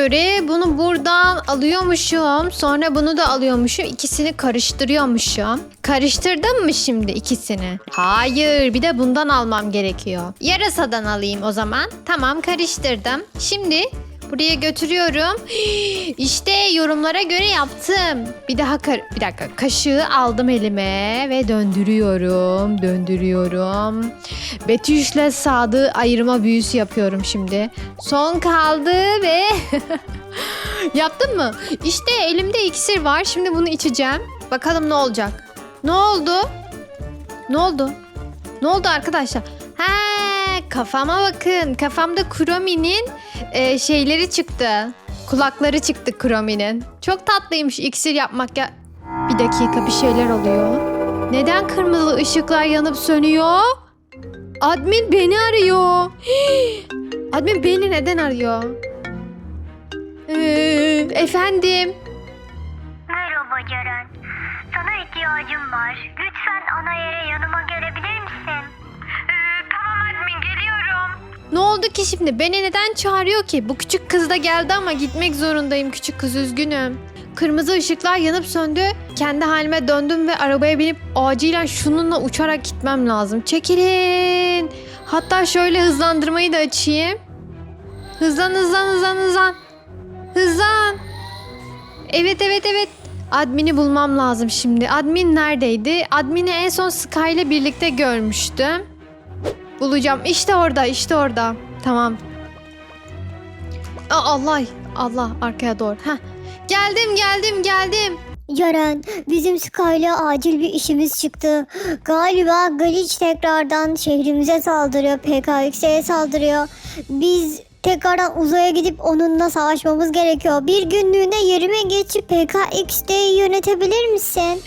göre bunu buradan alıyormuşum. Sonra bunu da alıyormuşum. İkisini karıştırıyormuşum. Karıştırdım mı şimdi ikisini? Hayır bir de bundan almam gerekiyor. Yarasadan alayım o zaman. Tamam karıştırdım. Şimdi buraya götürüyorum. İşte yorumlara göre yaptım. Bir daha bir dakika kaşığı aldım elime ve döndürüyorum. Döndürüyorum. Betüş'le Sadık'ı ayırma büyüsü yapıyorum şimdi. Son kaldı ve yaptın mı? İşte elimde iksir var. Şimdi bunu içeceğim. Bakalım ne olacak. Ne oldu? Ne oldu? Ne oldu arkadaşlar? He, kafama bakın. Kafamda Kuromi'nin e, şeyleri çıktı. Kulakları çıktı Kuromi'nin. Çok tatlıymış iksir yapmak ya. Bir dakika bir şeyler oluyor. Neden kırmızı ışıklar yanıp sönüyor? Admin beni arıyor. Admin beni neden arıyor? Ee, efendim. Merhaba Ceren. Sana ihtiyacım var. Lütfen ana yere yanıma gelebilir Ne oldu ki şimdi? Beni neden çağırıyor ki? Bu küçük kız da geldi ama gitmek zorundayım küçük kız üzgünüm. Kırmızı ışıklar yanıp söndü. Kendi halime döndüm ve arabaya binip acilen şununla uçarak gitmem lazım. Çekilin. Hatta şöyle hızlandırmayı da açayım. Hızlan hızlan hızlan hızlan. Hızlan. Evet evet evet. Admin'i bulmam lazım şimdi. Admin neredeydi? Admin'i en son Sky ile birlikte görmüştüm. Bulacağım. İşte orada, işte orada. Tamam. Aa, Allah, Allah arkaya doğru. Heh. Geldim, geldim, geldim. Yaren, bizim Sky'la acil bir işimiz çıktı. Galiba Glitch tekrardan şehrimize saldırıyor, PKX'e saldırıyor. Biz tekrardan uzaya gidip onunla savaşmamız gerekiyor. Bir günlüğüne yerime geçip PKX'deyi yönetebilir misin?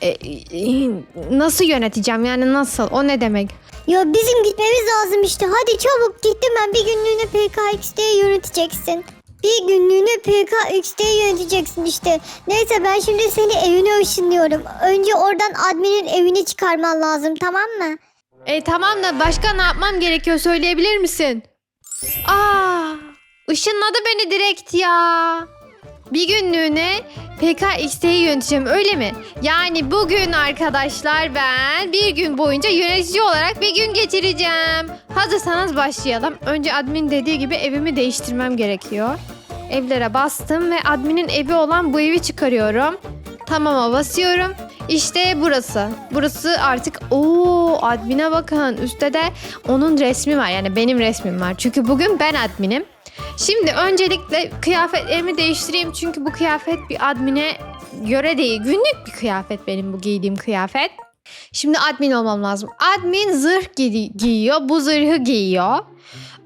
E, e, nasıl yöneteceğim yani nasıl? O ne demek? Ya bizim gitmemiz lazım işte. Hadi çabuk git hemen bir günlüğüne PKX'deyi yöneteceksin. Bir günlüğüne PKX'deyi yöneteceksin işte. Neyse ben şimdi seni evine ışınlıyorum. Önce oradan adminin evini çıkarman lazım tamam mı? E tamam da başka ne yapmam gerekiyor söyleyebilir misin? Aa, ışınladı beni direkt ya. Bir günlüğüne PKX'yi yöneteceğim öyle mi? Yani bugün arkadaşlar ben bir gün boyunca yönetici olarak bir gün geçireceğim. Hazırsanız başlayalım. Önce admin dediği gibi evimi değiştirmem gerekiyor. Evlere bastım ve adminin evi olan bu evi çıkarıyorum. Tamama basıyorum. İşte burası. Burası artık o admine bakın. Üstte de onun resmi var. Yani benim resmim var. Çünkü bugün ben adminim. Şimdi öncelikle kıyafetlerimi değiştireyim. Çünkü bu kıyafet bir admine göre değil. Günlük bir kıyafet benim bu giydiğim kıyafet. Şimdi admin olmam lazım. Admin zırh gi- giyiyor. Bu zırhı giyiyor.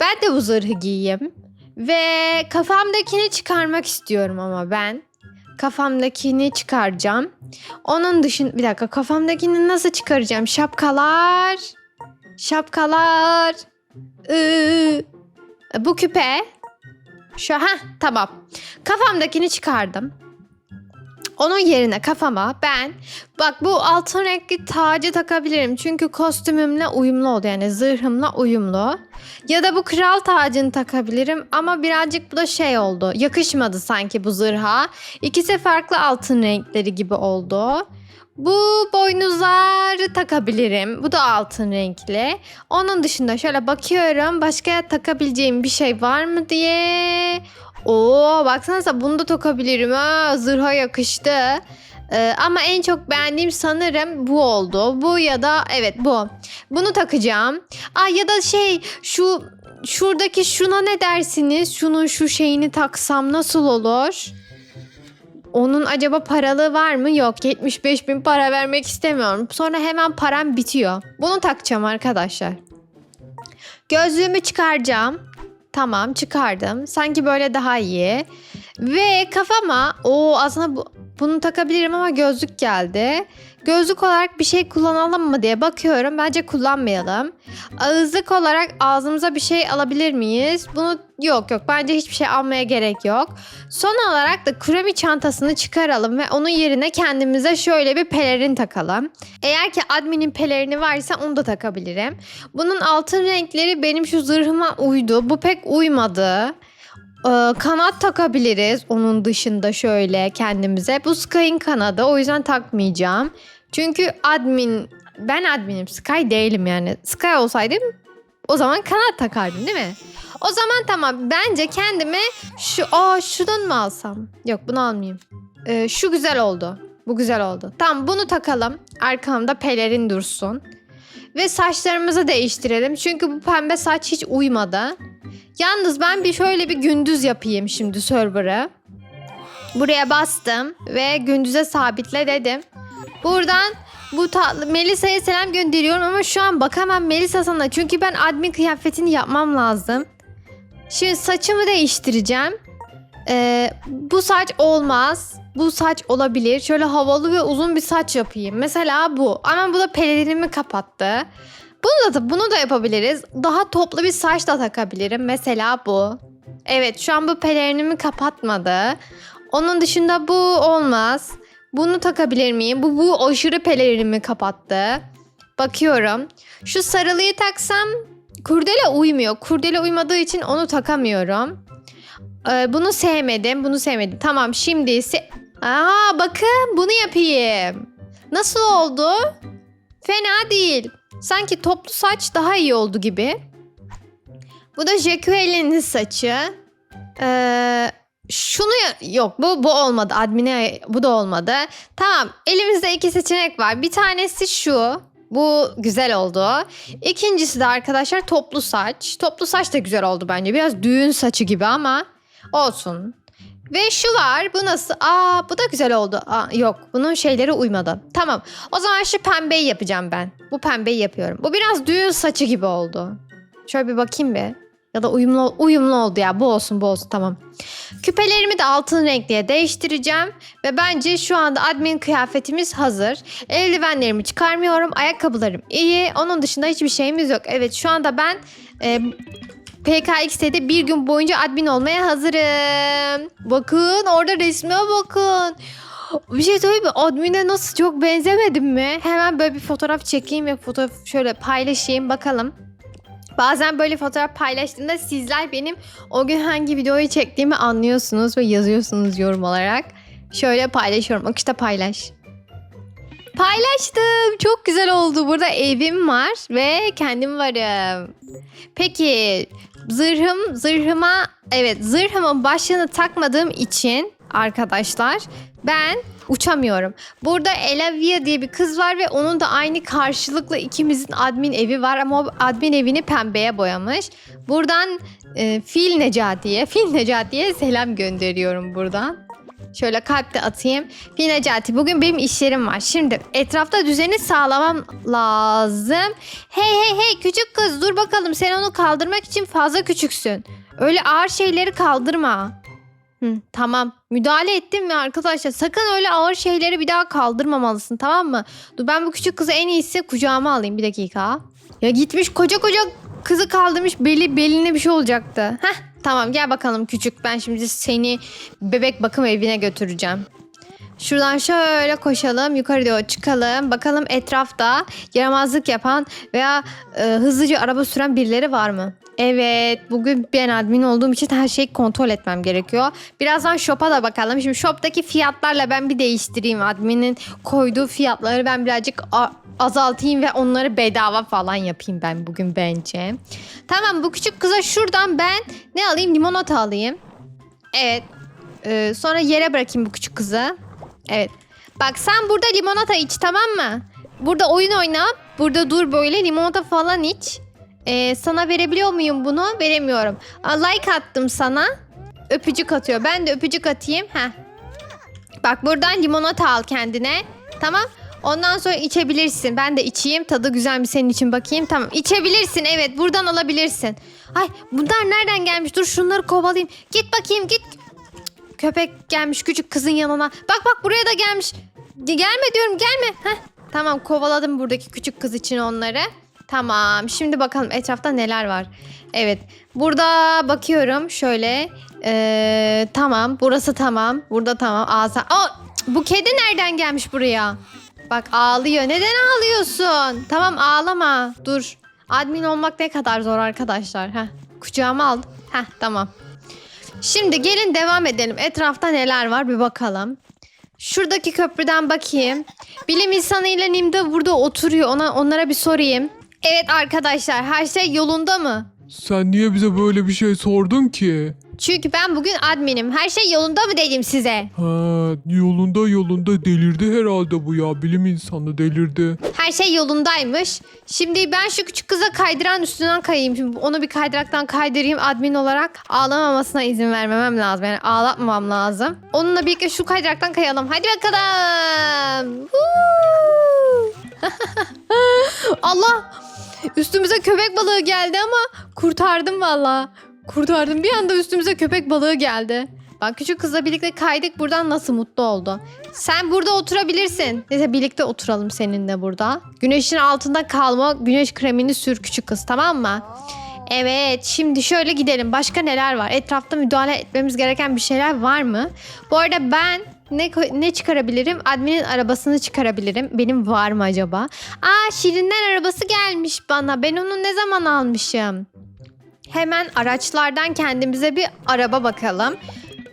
Ben de bu zırhı giyeyim. Ve kafamdakini çıkarmak istiyorum ama ben. Kafamdakini çıkaracağım. Onun dışında bir dakika kafamdakini nasıl çıkaracağım? Şapkalar. Şapkalar. Iı, bu küpe. Şu ha tamam. Kafamdakini çıkardım. Onun yerine kafama ben bak bu altın renkli tacı takabilirim. Çünkü kostümümle uyumlu oldu yani zırhımla uyumlu. Ya da bu kral tacını takabilirim ama birazcık bu da şey oldu. Yakışmadı sanki bu zırha. İkisi farklı altın renkleri gibi oldu. Bu boynuzları takabilirim. Bu da altın renkli. Onun dışında şöyle bakıyorum. Başka takabileceğim bir şey var mı diye. Oo baksanıza bunu da takabilirim. Ha, zırha yakıştı. Ee, ama en çok beğendiğim sanırım bu oldu. Bu ya da evet bu. Bunu takacağım. Aa ya da şey şu şuradaki şuna ne dersiniz? Şunun şu şeyini taksam nasıl olur? Onun acaba paralı var mı? Yok 75 bin para vermek istemiyorum. Sonra hemen param bitiyor. Bunu takacağım arkadaşlar. Gözlüğümü çıkaracağım. Tamam çıkardım. Sanki böyle daha iyi. Ve kafama o aslında bu, bunu takabilirim ama gözlük geldi. Gözlük olarak bir şey kullanalım mı diye bakıyorum. Bence kullanmayalım. Ağızlık olarak ağzımıza bir şey alabilir miyiz? Bunu yok yok bence hiçbir şey almaya gerek yok. Son olarak da kurami çantasını çıkaralım ve onun yerine kendimize şöyle bir pelerin takalım. Eğer ki adminin pelerini varsa onu da takabilirim. Bunun altın renkleri benim şu zırhıma uydu. Bu pek uymadı. Ee, kanat takabiliriz. Onun dışında şöyle kendimize. Bu Sky'ın kanadı. O yüzden takmayacağım. Çünkü admin ben adminim. Sky değilim yani. Sky olsaydım o zaman kanat takardım değil mi? O zaman tamam. Bence kendime şu aa şuradan mı alsam? Yok bunu almayayım. Ee, şu güzel oldu. Bu güzel oldu. Tamam bunu takalım. Arkamda pelerin dursun. Ve saçlarımızı değiştirelim. Çünkü bu pembe saç hiç uymadı. Yalnız ben bir şöyle bir gündüz yapayım şimdi server'ı. Buraya bastım ve gündüze sabitle dedim. Buradan bu tatlı Melisa'ya selam gönderiyorum ama şu an bakamam Melisa sana. Çünkü ben admin kıyafetini yapmam lazım. Şimdi saçımı değiştireceğim. Ee, bu saç olmaz. Bu saç olabilir. Şöyle havalı ve uzun bir saç yapayım. Mesela bu. Ama bu da pelerinimi kapattı. Bunu da bunu da yapabiliriz. Daha toplu bir saç da takabilirim. Mesela bu. Evet şu an bu pelerinimi kapatmadı. Onun dışında bu olmaz. Bunu takabilir miyim? Bu bu aşırı pelerinimi kapattı. Bakıyorum. Şu sarılıyı taksam kurdele uymuyor. Kurdele uymadığı için onu takamıyorum. Ee, bunu sevmedim. Bunu sevmedim. Tamam şimdi se- Aa bakın bunu yapayım. Nasıl oldu? Fena değil. Sanki toplu saç daha iyi oldu gibi. Bu da Jacqueline'in saçı. Ee, şunu yok bu bu olmadı. Admin'e bu da olmadı. Tamam elimizde iki seçenek var. Bir tanesi şu. Bu güzel oldu. İkincisi de arkadaşlar toplu saç. Toplu saç da güzel oldu bence. Biraz düğün saçı gibi ama olsun. Ve şu var. Bu nasıl? Aa bu da güzel oldu. Aa, yok bunun şeyleri uymadı. Tamam. O zaman şu pembeyi yapacağım ben. Bu pembeyi yapıyorum. Bu biraz düğün saçı gibi oldu. Şöyle bir bakayım bir. Ya da uyumlu uyumlu oldu ya. Bu olsun bu olsun tamam. Küpelerimi de altın renkliye değiştireceğim. Ve bence şu anda admin kıyafetimiz hazır. Eldivenlerimi çıkarmıyorum. Ayakkabılarım iyi. Onun dışında hiçbir şeyimiz yok. Evet şu anda ben e, PKX'de bir gün boyunca admin olmaya hazırım. Bakın orada resme bakın. Bir şey söyleyeyim mi? Admin'e nasıl çok benzemedim mi? Hemen böyle bir fotoğraf çekeyim ve fotoğraf şöyle paylaşayım bakalım. Bazen böyle fotoğraf paylaştığımda sizler benim o gün hangi videoyu çektiğimi anlıyorsunuz ve yazıyorsunuz yorum olarak. Şöyle paylaşıyorum. Akışta paylaş. Paylaştım. Çok güzel oldu. Burada evim var ve kendim varım. Peki zırhım zırhıma evet zırhımın başlığını takmadığım için arkadaşlar ben uçamıyorum. Burada Elavia diye bir kız var ve onun da aynı karşılıklı ikimizin admin evi var ama o admin evini pembeye boyamış. Buradan e, Fil Necati'ye, Fil Necati'ye selam gönderiyorum buradan. Şöyle kalp atayım. Fil Necati bugün benim işlerim var. Şimdi etrafta düzeni sağlamam lazım. Hey hey hey küçük kız dur bakalım sen onu kaldırmak için fazla küçüksün. Öyle ağır şeyleri kaldırma. Hı, tamam müdahale ettim mi arkadaşlar sakın öyle ağır şeyleri bir daha kaldırmamalısın tamam mı? Dur ben bu küçük kızı en iyisi kucağıma alayım bir dakika. Ya gitmiş koca koca kızı kaldırmış beli beline bir şey olacaktı. Heh tamam gel bakalım küçük ben şimdi seni bebek bakım evine götüreceğim. Şuradan şöyle koşalım yukarı doğru çıkalım bakalım etrafta yaramazlık yapan veya e, hızlıca araba süren birileri var mı? Evet bugün ben admin olduğum için her şeyi kontrol etmem gerekiyor. Birazdan shop'a da bakalım. Şimdi shop'taki fiyatlarla ben bir değiştireyim. Admin'in koyduğu fiyatları ben birazcık azaltayım ve onları bedava falan yapayım ben bugün bence. Tamam bu küçük kıza şuradan ben ne alayım limonata alayım. Evet. Ee, sonra yere bırakayım bu küçük kızı. Evet. Bak sen burada limonata iç tamam mı? Burada oyun oyna. Burada dur böyle limonata falan iç. Ee, sana verebiliyor muyum bunu? Veremiyorum. Aa, like attım sana. Öpücük atıyor. Ben de öpücük atayım. Heh. Bak buradan limonata al kendine. Tamam. Ondan sonra içebilirsin. Ben de içeyim. Tadı güzel mi senin için bakayım. Tamam. İçebilirsin. Evet. Buradan alabilirsin. Ay bunlar nereden gelmiş? Dur şunları kovalayayım. Git bakayım git. Köpek gelmiş küçük kızın yanına. Bak bak buraya da gelmiş. Gelme diyorum gelme. Heh. Tamam kovaladım buradaki küçük kız için onları. Tamam şimdi bakalım etrafta neler var. Evet burada bakıyorum şöyle. Ee, tamam burası tamam. Burada tamam. Ağza... Cık, bu kedi nereden gelmiş buraya? Bak ağlıyor. Neden ağlıyorsun? Tamam ağlama. Dur. Admin olmak ne kadar zor arkadaşlar. Heh. Kucağıma aldım. Heh tamam. Şimdi gelin devam edelim. Etrafta neler var bir bakalım. Şuradaki köprüden bakayım. Bilim insanı ile Nimde burada oturuyor. Ona onlara bir sorayım. Evet arkadaşlar her şey yolunda mı? Sen niye bize böyle bir şey sordun ki? Çünkü ben bugün adminim. Her şey yolunda mı dedim size? Ha, yolunda yolunda delirdi herhalde bu ya. Bilim insanı delirdi. Her şey yolundaymış. Şimdi ben şu küçük kıza kaydıran üstünden kayayım. Şimdi onu bir kaydıraktan kaydırayım admin olarak. Ağlamamasına izin vermemem lazım. Yani ağlatmamam lazım. Onunla birlikte şu kaydıraktan kayalım. Hadi bakalım. Allah! Üstümüze köpek balığı geldi ama kurtardım valla. Kurtardım. Bir anda üstümüze köpek balığı geldi. Bak küçük kızla birlikte kaydık buradan nasıl mutlu oldu. Sen burada oturabilirsin. Neyse birlikte oturalım seninle burada. Güneşin altında kalma. Güneş kremini sür küçük kız tamam mı? Evet şimdi şöyle gidelim. Başka neler var? Etrafta müdahale etmemiz gereken bir şeyler var mı? Bu arada ben ne ne çıkarabilirim? Admin'in arabasını çıkarabilirim. Benim var mı acaba? Aa Şirinler arabası gelmiş bana. Ben onu ne zaman almışım? Hemen araçlardan kendimize bir araba bakalım.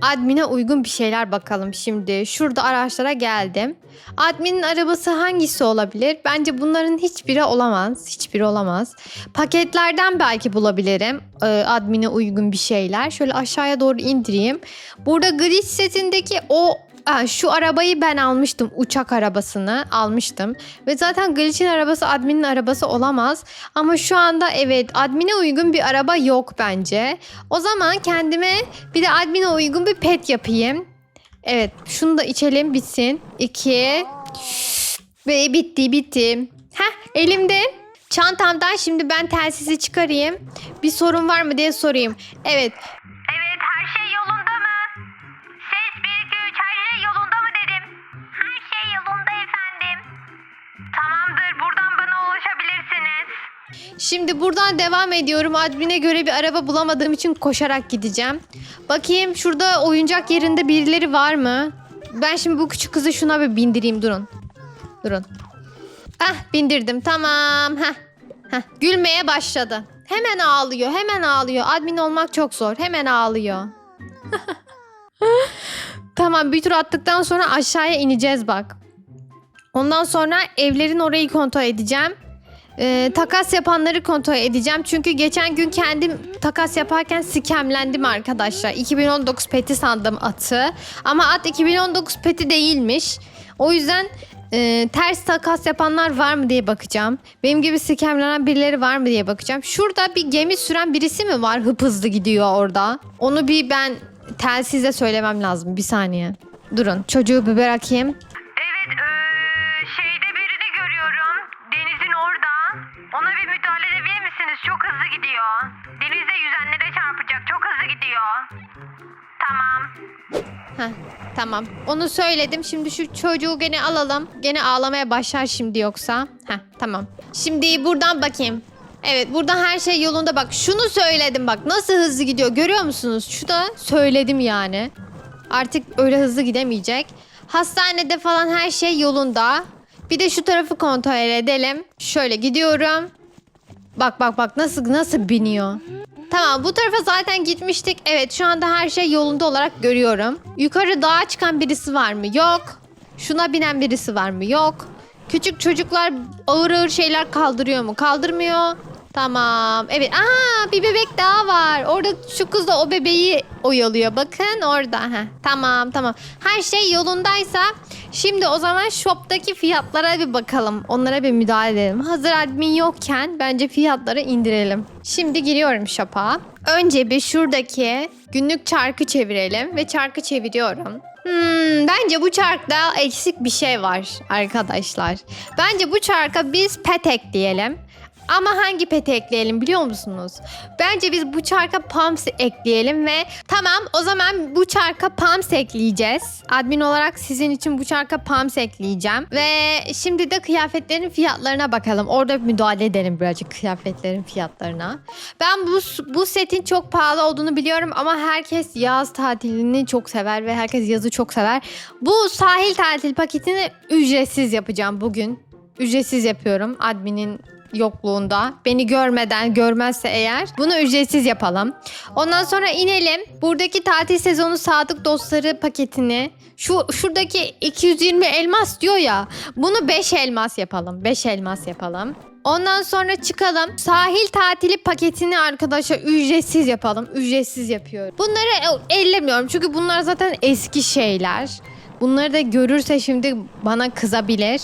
Admin'e uygun bir şeyler bakalım şimdi. Şurada araçlara geldim. Admin'in arabası hangisi olabilir? Bence bunların hiçbiri olamaz. Hiçbiri olamaz. Paketlerden belki bulabilirim. Ee, admin'e uygun bir şeyler. Şöyle aşağıya doğru indireyim. Burada Glitch setindeki o Aa, şu arabayı ben almıştım. Uçak arabasını almıştım. Ve zaten Glitch'in arabası adminin arabası olamaz. Ama şu anda evet admine uygun bir araba yok bence. O zaman kendime bir de admine uygun bir pet yapayım. Evet şunu da içelim bitsin. İki. Ve bitti bitti. Heh elimde. Çantamdan şimdi ben telsizi çıkarayım. Bir sorun var mı diye sorayım. Evet Şimdi buradan devam ediyorum. Admin'e göre bir araba bulamadığım için koşarak gideceğim. Bakayım şurada oyuncak yerinde birileri var mı? Ben şimdi bu küçük kızı şuna bir bindireyim. Durun. Durun. Ah bindirdim. Tamam. Heh. Heh. Gülmeye başladı. Hemen ağlıyor. Hemen ağlıyor. Admin olmak çok zor. Hemen ağlıyor. tamam bir tur attıktan sonra aşağıya ineceğiz bak. Ondan sonra evlerin orayı kontrol edeceğim. Ee, takas yapanları kontrol edeceğim. Çünkü geçen gün kendim takas yaparken sikemlendim arkadaşlar. 2019 peti sandım atı. Ama at 2019 peti değilmiş. O yüzden e, ters takas yapanlar var mı diye bakacağım. Benim gibi sikemlenen birileri var mı diye bakacağım. Şurada bir gemi süren birisi mi var? Hıp hızlı gidiyor orada. Onu bir ben telsize söylemem lazım. Bir saniye. Durun çocuğu bir bırakayım. Çok hızlı gidiyor. Denize yüzenlere çarpacak. Çok hızlı gidiyor. Tamam. Heh, tamam. Onu söyledim. Şimdi şu çocuğu gene alalım. Gene ağlamaya başlar şimdi yoksa. Heh, tamam. Şimdi buradan bakayım. Evet buradan her şey yolunda bak. Şunu söyledim bak. Nasıl hızlı gidiyor görüyor musunuz? Şu da söyledim yani. Artık öyle hızlı gidemeyecek. Hastanede falan her şey yolunda. Bir de şu tarafı kontrol edelim. Şöyle gidiyorum. Bak bak bak nasıl nasıl biniyor. Tamam bu tarafa zaten gitmiştik. Evet şu anda her şey yolunda olarak görüyorum. Yukarı dağa çıkan birisi var mı? Yok. Şuna binen birisi var mı? Yok. Küçük çocuklar ağır ağır şeyler kaldırıyor mu? Kaldırmıyor. Tamam. Evet. Aa bir bebek daha var. Orada şu kız da o bebeği oyalıyor. Bakın orada. Heh. Tamam tamam. Her şey yolundaysa şimdi o zaman shop'taki fiyatlara bir bakalım. Onlara bir müdahale edelim. Hazır admin yokken bence fiyatları indirelim. Şimdi giriyorum shop'a. Önce bir şuradaki günlük çarkı çevirelim ve çarkı çeviriyorum. Hmm, bence bu çarkta eksik bir şey var arkadaşlar. Bence bu çarka biz pet ekleyelim. Ama hangi peti ekleyelim biliyor musunuz? Bence biz bu çarka pumps ekleyelim ve tamam o zaman bu çarka pumps ekleyeceğiz. Admin olarak sizin için bu çarka pumps ekleyeceğim. Ve şimdi de kıyafetlerin fiyatlarına bakalım. Orada müdahale edelim birazcık kıyafetlerin fiyatlarına. Ben bu, bu setin çok pahalı olduğunu biliyorum ama herkes yaz tatilini çok sever ve herkes yazı çok sever. Bu sahil tatil paketini ücretsiz yapacağım bugün. Ücretsiz yapıyorum adminin yokluğunda. Beni görmeden görmezse eğer bunu ücretsiz yapalım. Ondan sonra inelim. Buradaki tatil sezonu sadık dostları paketini şu şuradaki 220 elmas diyor ya. Bunu 5 elmas yapalım. 5 elmas yapalım. Ondan sonra çıkalım. Sahil tatili paketini arkadaşlar ücretsiz yapalım. Ücretsiz yapıyorum. Bunları ellemiyorum çünkü bunlar zaten eski şeyler. Bunları da görürse şimdi bana kızabilir.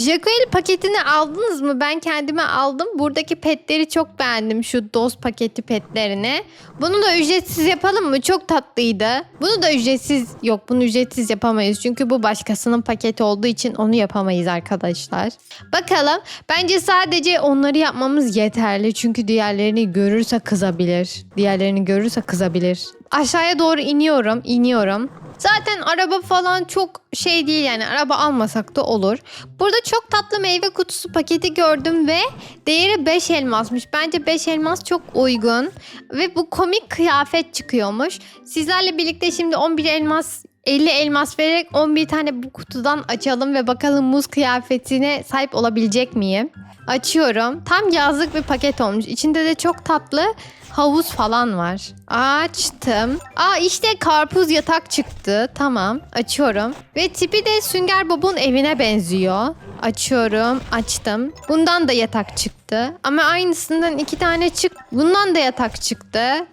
Jacquel paketini aldınız mı? Ben kendime aldım. Buradaki petleri çok beğendim. Şu dost paketi petlerini. Bunu da ücretsiz yapalım mı? Çok tatlıydı. Bunu da ücretsiz yok. Bunu ücretsiz yapamayız. Çünkü bu başkasının paketi olduğu için onu yapamayız arkadaşlar. Bakalım. Bence sadece onları yapmamız yeterli. Çünkü diğerlerini görürse kızabilir. Diğerlerini görürse kızabilir. Aşağıya doğru iniyorum. iniyorum. Zaten araba falan çok şey değil yani araba almasak da olur. Burada çok tatlı meyve kutusu paketi gördüm ve değeri 5 elmasmış. Bence 5 elmas çok uygun ve bu komik kıyafet çıkıyormuş. Sizlerle birlikte şimdi 11 elmas 50 elmas vererek 11 tane bu kutudan açalım ve bakalım muz kıyafetine sahip olabilecek miyim? Açıyorum. Tam yazlık bir paket olmuş. İçinde de çok tatlı havuz falan var. Açtım. Aa işte karpuz yatak çıktı. Tamam açıyorum. Ve tipi de Sünger Bob'un evine benziyor. Açıyorum. Açtım. Bundan da yatak çıktı. Ama aynısından iki tane çık. Bundan da yatak çıktı.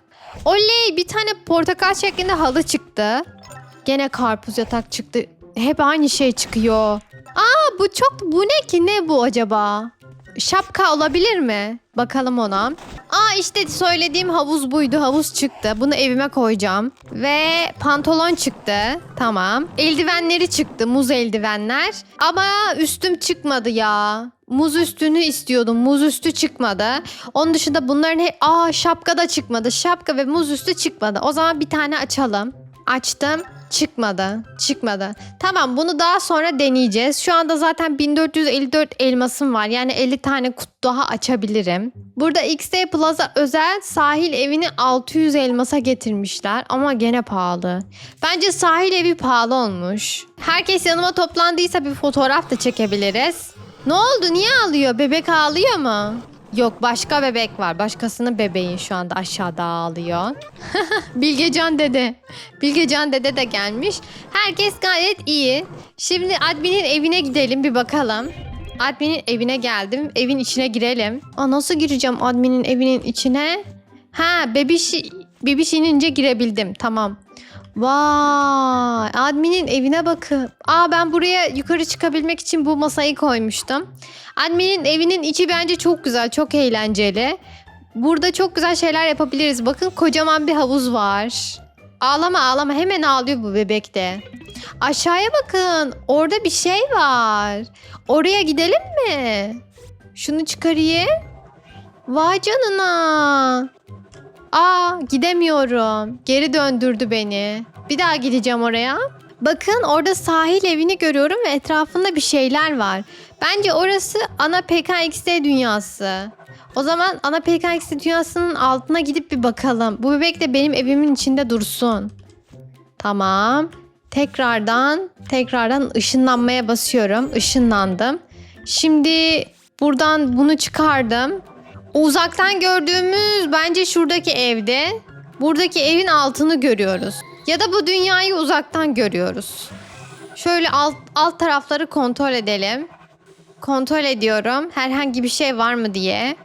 Oley bir tane portakal şeklinde halı çıktı. Gene karpuz yatak çıktı. Hep aynı şey çıkıyor. Aa bu çok bu ne ki ne bu acaba? Şapka olabilir mi? Bakalım ona. Aa işte söylediğim havuz buydu. Havuz çıktı. Bunu evime koyacağım. Ve pantolon çıktı. Tamam. Eldivenleri çıktı. Muz eldivenler. Ama üstüm çıkmadı ya. Muz üstünü istiyordum. Muz üstü çıkmadı. Onun dışında bunların he- Aa şapka da çıkmadı. Şapka ve muz üstü çıkmadı. O zaman bir tane açalım. Açtım. Çıkmadı. Çıkmadı. Tamam bunu daha sonra deneyeceğiz. Şu anda zaten 1454 elmasım var. Yani 50 tane kutu daha açabilirim. Burada XD Plaza özel sahil evini 600 elmasa getirmişler. Ama gene pahalı. Bence sahil evi pahalı olmuş. Herkes yanıma toplandıysa bir fotoğraf da çekebiliriz. Ne oldu? Niye ağlıyor? Bebek ağlıyor mu? Yok başka bebek var. Başkasının bebeği şu anda aşağıda ağlıyor. Bilgecan dede. Bilgecan dede de gelmiş. Herkes gayet iyi. Şimdi adminin evine gidelim bir bakalım. Adminin evine geldim. Evin içine girelim. Aa, nasıl gireceğim adminin evinin içine? Ha bebiş, bebiş inince girebildim. Tamam. Vay adminin evine bakın. Aa ben buraya yukarı çıkabilmek için bu masayı koymuştum. Adminin evinin içi bence çok güzel, çok eğlenceli. Burada çok güzel şeyler yapabiliriz. Bakın kocaman bir havuz var. Ağlama ağlama hemen ağlıyor bu bebek de. Aşağıya bakın. Orada bir şey var. Oraya gidelim mi? Şunu çıkarayım. Vay canına. Aa gidemiyorum. Geri döndürdü beni. Bir daha gideceğim oraya. Bakın orada sahil evini görüyorum ve etrafında bir şeyler var. Bence orası ana PKXD dünyası. O zaman ana PKXD dünyasının altına gidip bir bakalım. Bu bebek de benim evimin içinde dursun. Tamam. Tekrardan tekrardan ışınlanmaya basıyorum. Işınlandım. Şimdi buradan bunu çıkardım. Uzaktan gördüğümüz bence şuradaki evde. Buradaki evin altını görüyoruz. Ya da bu dünyayı uzaktan görüyoruz. Şöyle alt, alt tarafları kontrol edelim. Kontrol ediyorum. Herhangi bir şey var mı diye.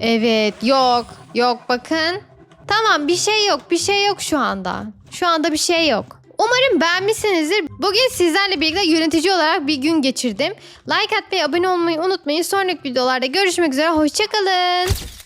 Evet yok yok bakın. Tamam bir şey yok bir şey yok şu anda. Şu anda bir şey yok. Umarım beğenmişsinizdir. Bugün sizlerle birlikte yönetici olarak bir gün geçirdim. Like atmayı, abone olmayı unutmayın. Sonraki videolarda görüşmek üzere. Hoşçakalın.